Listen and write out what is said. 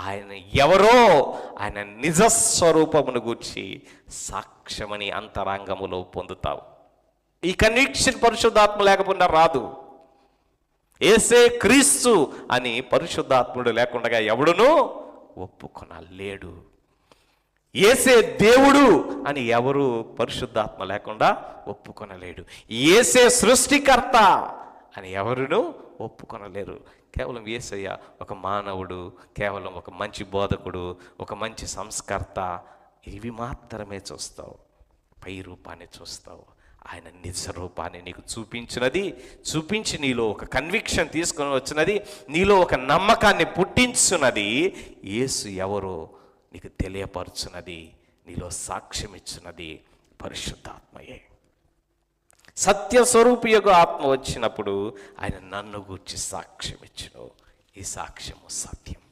ఆయన ఎవరో ఆయన నిజస్వరూపమును గూర్చి సాక్ష్యమని అంతరంగములో పొందుతావు. ఈ కన్విక్షన్ పరిశుద్ధాత్మ లేకుండా రాదు. ఏసే క్రీస్తు అని పరిశుద్ధాత్ముడు లేకుండా ఎవడునూ ఒప్పుకొనలేడు ఏసే దేవుడు అని ఎవరు పరిశుద్ధాత్మ లేకుండా ఒప్పుకొనలేడు ఏసే సృష్టికర్త అని ఎవరునూ ఒప్పుకొనలేరు. కేవలం ఏసయ్య ఒక మానవుడు కేవలం ఒక మంచి బోధకుడు ఒక మంచి సంస్కర్త. ఇవి మాత్రమే చూస్తావు. పై రూపాన్ని చూస్తావు. ఆయన నిజ రూపాన్ని నీకు చూపించినది చూపించి నీలో ఒక కన్విక్షన్ తీసుకొని వచ్చినది నీలో ఒక నమ్మకాన్ని పుట్టించున్నది యేసు ఎవరో నీకు తెలియపరుచున్నది నీలో సాక్ష్యం ఇచ్చినది పరిశుద్ధాత్మయే. సత్య యొక్క ఆత్మ వచ్చినప్పుడు ఆయన నన్ను గూర్చి సాక్ష్యం ఇచ్చును ఈ సాక్ష్యము సత్యం